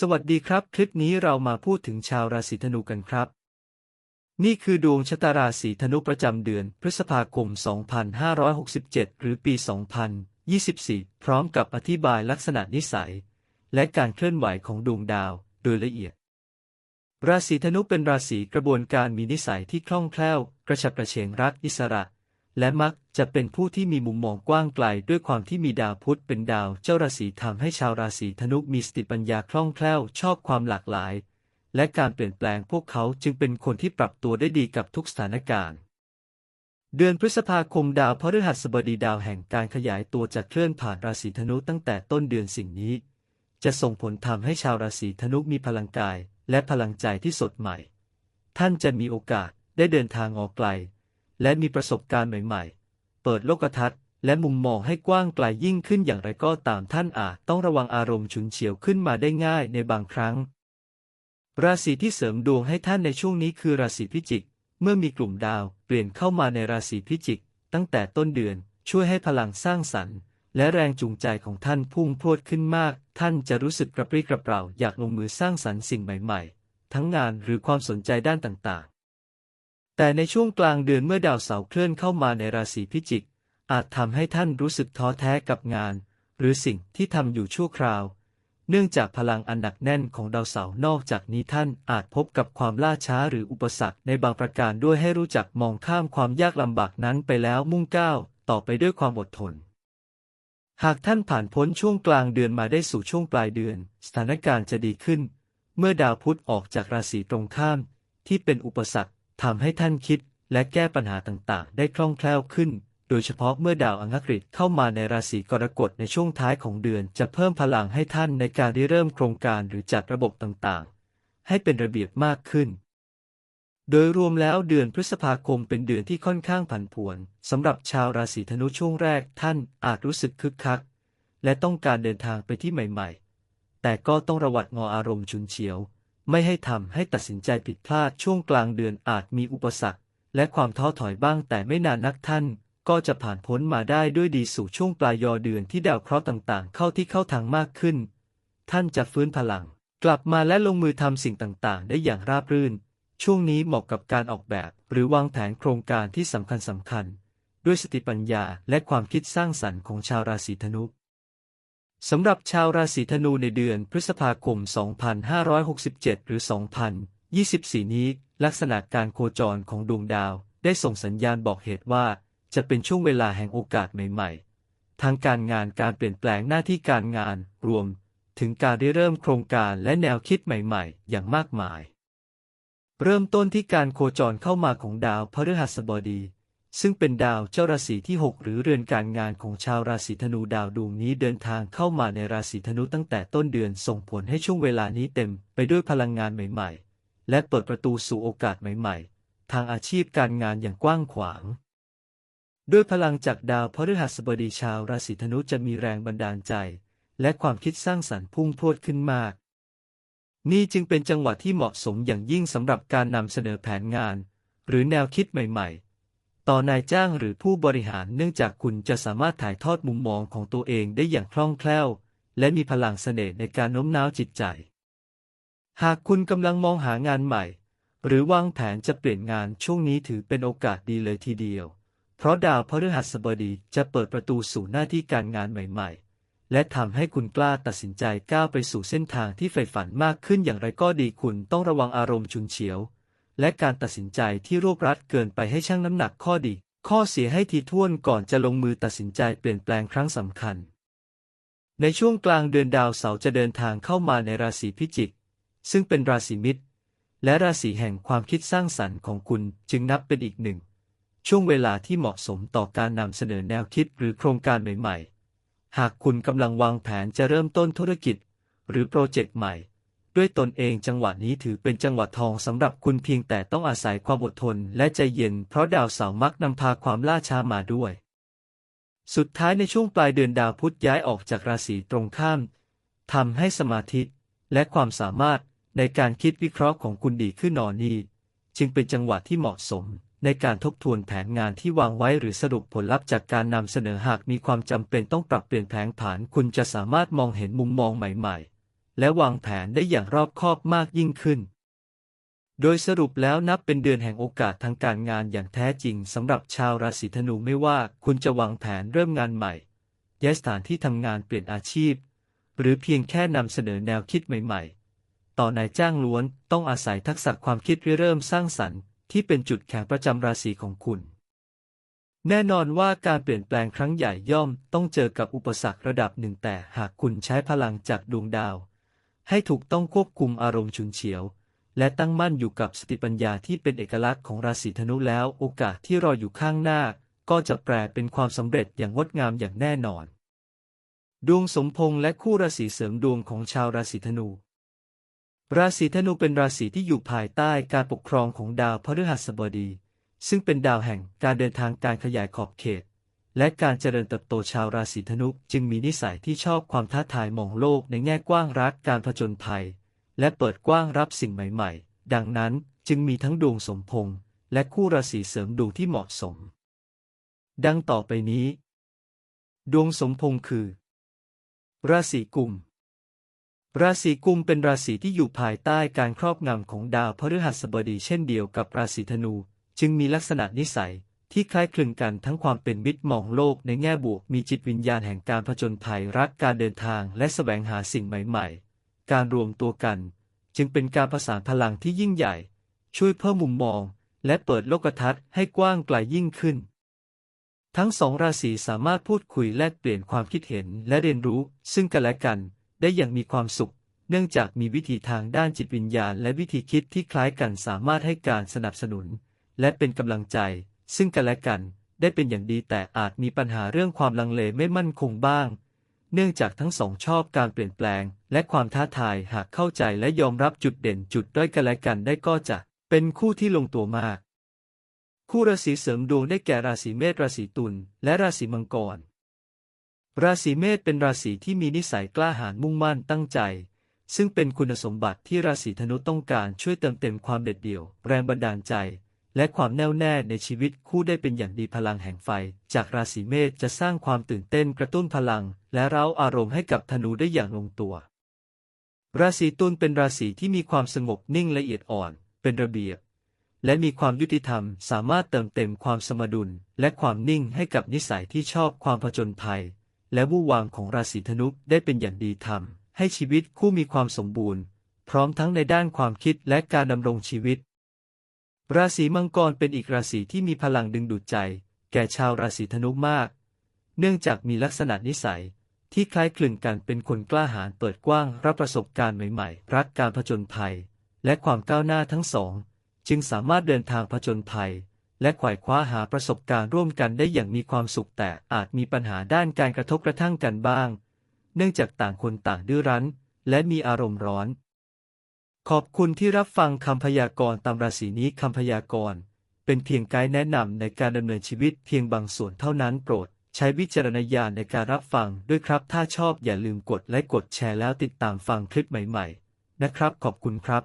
สวัสดีครับ คลิปนี้เรามาพูดถึงชาวราศีธนูกันครับ นี่คือดวงชะตาราศีธนูประจำเดือน พฤษภาคม 2567 หรือปี 2024 พร้อมกับอธิบายลักษณะนิสัย และการเคลื่อนไหวของดวงดาวโดยละเอียด ราศีธนูเป็นราศีกระบวนการมีนิสัยที่คล่องแคล่ว กระฉับกระเฉงรักอิสระ และมักจะเป็นผู้ที่มีมุมมองกว้างไกลด้วยความที่มีดาวพุธเป็นดาวเจ้าราศีทำให้ชาวราศีธนูมีสติปัญญาคล่องแคล่วชอบความหลากหลาย และการเปลี่ยนแปลงพวกเขาจึงเป็นคนที่ปรับตัวได้ดีกับทุกสถานการณ์ เดือนพฤษภาคมดาวพฤหัสบดีดาวแห่งการขยายตัวจะเคลื่อนผ่านราศีธนูตั้งแต่ต้นเดือนสิ่งนี้ จะส่งผลทำให้ชาวราศีธนูมีพลังกาย และพลังใจที่สดใหม่ ท่านจะมีโอกาสได้เดินทางออกไกล และมีประสบการณ์ใหม่ๆ เปิดโลกทัศน์ และมุมมองให้กว้างไกลยิ่งขึ้นอย่างไรก็ตามท่านอาจต้องระวังอารมณ์ฉุนเฉียวขึ้นมาได้ง่ายในบางครั้ง ราศีที่เสริมดวงให้ท่านในช่วงนี้คือราศีพิจิก เมื่อมีกลุ่มดาวเปลี่ยนเข้ามาในราศีพิจิก ตั้งแต่ต้นเดือนช่วยให้พลังสร้างสรรค์ และแรงจูงใจของท่านพุ่งพรวดขึ้นมาก ท่านจะรู้สึกกระปรี้กระเปร่าอยากลงมือสร้างสรรค์สิ่งใหม่ ๆ ทั้งงานหรือความสนใจด้านต่างๆ แต่ในช่วงกลางเดือนเมื่อดาวเสาร์เคลื่อนเข้ามาในราศีพิจิก อาจทำให้ท่านรู้สึกท้อแท้กับงาน หรือสิ่งที่ทำอยู่ชั่วคราว เนื่องจากพลังอันหนักแน่นของดาวเสาร์นอกจากนี้ท่านอาจพบกับความล่าช้าหรืออุปสรรคในบางประการด้วยให้รู้จักมองข้ามความยากลำบากนั้นไปแล้วมุ่งก้าวต่อไปด้วยความอดทน หากท่านผ่านพ้นช่วงกลางเดือนมาได้สู่ช่วงปลายเดือน สถานการณ์จะดีขึ้น เมื่อดาวพุธออกจากราศีตรงข้ามที่เป็นอุปสรรค ทำให้ท่านคิดและแก้ปัญหาต่างๆ ได้คล่องแคล่วขึ้น โดยเฉพาะเมื่อดาวอังคฤษเข้ามาในราศีกรกฎในช่วงท้ายของเดือน จะเพิ่มพลังให้ท่านในการริเริ่มโครงการหรือจัดระบบต่างๆ ให้เป็นระเบียบมากขึ้น โดยรวมแล้วเดือนพฤษภาคมเป็นเดือนที่ค่อนข้างผันผวนสำหรับชาวราศีธนูช่วงแรกท่านอาจรู้สึกคึกคัก และต้องการเดินทางไปที่ใหม่ ๆ แต่ก็ต้องระวัดงออารมณ์ฉุนเฉียว ไม่ให้ทำให้ตัดสินใจผิดพลาดช่วงกลางเดือนอาจมีอุปสรรค และความท้อถอยบ้างแต่ไม่นานนักท่าน ก็จะผ่านพ้นมาได้ด้วยดีสู่ช่วงปลายยอเดือนที่ดาวเคราะห์ต่างๆ เข้าที่เข้าทางมากขึ้น ท่านจะฟื้นพลัง กลับมาและลงมือทำสิ่งต่างๆ ได้อย่างราบรื่น ช่วงนี้เหมาะกับการออกแบบ หรือวางแผนโครงการที่สำคัญสำคัญ ด้วยสติปัญญาและความคิดสร้างสรรค์ของชาวราศีธนู สำหรับชาวราศีธนูในเดือนพฤษภาคม 2567 หรือ 2024 นี้ ลักษณะการโคจรของดวงดาวได้ส่งสัญญาณบอกเหตุว่า จะเป็นช่วงเวลาแห่งโอกาสใหม่ๆ ทางการงานการเปลี่ยนแปลงหน้าที่การงานรวม ถึงการได้เริ่มโครงการและแนวคิดใหม่ๆ อย่างมากมาย เริ่มต้นที่การโคจรเข้ามาของดาวพฤหัสบดี ซึ่งเป็นดาวเจ้าราศีที่ 6 หรือเรือนการงานของชาวราศีธนูดาวดวงนี้เดินทางเข้ามาในราศีธนูตั้งแต่ต้นเดือนส่งผลให้ช่วงเวลานี้เต็มไปด้วยพลังงานใหม่ๆ และเปิดประตูสู่โอกาสใหม่ๆ ทางอาชีพการงานอย่างกว้างขวางด้วยพลังจากดาวพฤหัสบดีชาวราศีธนูจะมีแรงบันดาลใจ และความคิดสร้างสรรค์พุ่งพรวดขึ้นมาก นี่จึงเป็นจังหวะที่เหมาะสมอย่างยิ่งสำหรับการนำเสนอแผนงาน หรือแนวคิดใหม่ๆ ต่อนายจ้างหรือผู้บริหารเนื่องจากคุณจะสามารถถ่ายทอดมุมมองของตัวเองได้อย่างคล่องแคล่ว และมีพลังเสน่ห์ในการโน้มน้าวจิตใจ หากคุณกำลังมองหางานใหม่ หรือวางแผนจะเปลี่ยนงานช่วงนี้ถือเป็นโอกาสดีเลยทีเดียว เพราะดาวพฤหัสบดีจะเปิดประตูสู่หน้าที่การงานใหม่ ๆและทำให้คุณกล้าตัดสินใจก้าวไปสู่เส้นทางที่ใฝ่ฝันมากขึ้นอย่างไรก็ดีคุณต้องระวังอารมณ์ฉุนเฉียว และการตัดสินใจที่รวบรัดเกินไปให้ชั่งน้ำหนักข้อดี ข้อเสียให้ทีท่วนก่อนจะลงมือตัดสินใจเปลี่ยนแปลงครั้งสำคัญ ในช่วงกลางเดือนดาวเสาร์จะเดินทางเข้ามาในราศีพิจิก ซึ่งเป็นราศีมิตร และราศีแห่งความคิดสร้างสรรค์ของคุณจึงนับเป็นอีกหนึ่ง ช่วงเวลาที่เหมาะสมต่อการนำเสนอแนวคิดหรือโครงการใหม่ๆ หากคุณกำลังวางแผนจะเริ่มต้นธุรกิจ หรือโปรเจกต์ใหม่ ด้วยตนเองจังหวะนี้ถือเป็นจังหวะทองสำหรับคุณเพียงแต่ต้องอาศัยความอดทนและใจเย็นเพราะดาวเสาร์มักนำพาความล่าช้ามาด้วย สุดท้ายในช่วงปลายเดือนดาวพุธย้ายออกจากราศีตรงข้ามทำให้สมาธิและความสามารถในการคิดวิเคราะห์ของคุณดีขึ้นนอนนี้จึงเป็นจังหวะที่เหมาะสม ในการทบทวนแผนงานที่วางไว้หรือสรุปผลลัพธ์จากการนำเสนอหากมีความจำเป็นต้องปรับเปลี่ยนแผนผันคุณจะสามารถมองเห็นมุมมองใหม่ ๆ และวางแผนได้อย่างรอบคอบมากยิ่งขึ้น โดยสรุปแล้วนับเป็นเดือนแห่งโอกาสทางการงานอย่างแท้จริงสำหรับชาวราศีธนูไม่ว่าคุณจะวางแผนเริ่มงานใหม่ย้ายสถานที่ทำงานเปลี่ยนอาชีพ หรือเพียงแค่นำเสนอแนวคิดใหม่ ๆ ต่อนายจ้างล้วนต้องอาศัยทักษะความคิดริเริ่มสร้างสรรค์ที่เป็นจุดแข็งประจำราศีของคุณ แน่นอนว่าการเปลี่ยนแปลงครั้งใหญ่ย่อมต้องเจอกับอุปสรรคระดับหนึ่งแต่หากคุณใช้พลังจากดวงดาว ให้ถูกต้องควบคุมอารมณ์ฉุนเฉียว และตั้งมั่นอยู่กับสติปัญญาที่เป็นเอกลักษณ์ของราศีธนูแล้วโอกาสที่รออยู่ข้างหน้า ก็จะแปลเป็นความสำเร็จอย่างงดงามอย่างแน่นอน ดวงสมพงษ์และคู่ราศีเสริมดวงของชาวราศีธนู ราศีธนูเป็นราศีที่อยู่ภายใต้การปกครองของดาวพฤหัสบดี ซึ่งเป็นดาวแห่งการเดินทางการขยายขอบเขต และการเจริญเติบโตชาวราศีธนูจึงมีนิสัยที่ชอบความท้าทายมองโลกในแง่กว้างรักการผจญภัย และเปิดกว้างรับสิ่งใหม่ ๆ ดังนั้นจึงมีทั้งดวงสมพงษ์และคู่ราศีเสริมดวงที่เหมาะสม ดังต่อไปนี้ ดวงสมพงษ์คือ ราศีกุม ราศีกุมเป็นราศีที่อยู่ภายใต้การครอบงำของดาวพฤหัสบดีเช่นเดียวกับราศีธนู จึงมีลักษณะนิสัย ที่คล้ายคลึงกันทั้งความเป็นมิตรมองโลกในแง่บวกมีจิตวิญญาณแห่งการผจญภัยรักการเดินทางและแสวงหาสิ่งใหม่ๆ การรวมตัวกัน จึงเป็นการประสานพลังที่ยิ่งใหญ่ ช่วยเพิ่มมุมมอง และเปิดโลกทัศน์ให้กว้างไกลยิ่งขึ้น ทั้งสองราศีสามารถพูดคุยแลกเปลี่ยนความคิดเห็นและเรียนรู้ ซึ่งกันและกันได้อย่างมีความสุข เนื่องจากมีวิธีทางด้านจิตวิญญาณ และวิธีคิดที่คล้ายกันสามารถให้การสนับสนุน และเป็นกำลังใจ ซึ่งกันและกันได้เป็นอย่างดีแต่อาจมีปัญหาเรื่องความลังเลไม่มั่นคงบ้าง เนื่องจากทั้งสองชอบการเปลี่ยนแปลง และความท้าทายหากเข้าใจและยอมรับจุดเด่นจุดด้อยกันและกันได้ก็จะเป็นคู่ที่ลงตัวมาก คู่ราศีเสริมดวงได้แก่ราศีเมษราศีตุลและราศีมังกร ราศีเมษเป็นราศีที่มีนิสัยกล้าหาญมุ่งมั่นตั้งใจ ซึ่งเป็นคุณสมบัติที่ราศีธนูต้องการช่วยเติมเต็มความเด็ดเดี่ยว แรงบันดาลใจ และความแน่วแน่ในชีวิตคู่ได้เป็นอย่างดีพลังแห่งไฟ จากราศีเมษจะสร้างความตื่นเต้นกระตุ้นพลัง และเร้าอารมณ์ให้กับธนูได้อย่างลงตัว ราศีตุลเป็นราศีที่มีความสงบนิ่งละเอียดอ่อน เป็นระเบียบ และมีความยุติธรรม สามารถเติมเต็มความสมดุล และความนิ่งให้กับนิสัยที่ชอบความผจญภัย และวู่วามของราศีธนุได้เป็นอย่างดีทำให้ชีวิตคู่มีความสมบูรณ์ พร้อมทั้งในด้านความคิดและการดำรงชีวิต ราศีมังกรเป็นอีกราศีที่มีพลังดึงดูดใจ แก่ชาวราศีธนุมาก เนื่องจากมีลักษณะนิสัย ที่คล้ายคลึงกันเป็นคนกล้าหาญเปิดกว้างรับประสบการณ์ใหม่ๆ รักการผจญภัย และความก้าวหน้าทั้งสอง จึงสามารถเดินทางผจญภัย และไขว่คว้าหาประสบการณ์ร่วมกันได้อย่างมีความสุขแต่อาจมีปัญหาด้านการกระทบกระทั่งกันบ้าง เนื่องจากต่างคนต่างดื้อรั้น และมีอารมณ์ร้อน ขอบคุณที่รับฟังคำพยากรณ์ตามราศีนี้คำพยากรณ์เป็นเพียงไกด์แนะนำในการดำเนินชีวิตเพียงบางส่วนเท่านั้นโปรด ใช้วิจารณญาณในการรับฟังด้วยครับ ถ้าชอบอย่าลืมกดไลค์กดแชร์แล้วติดตามฟังคลิปใหม่ ๆ นะครับ ขอบคุณครับ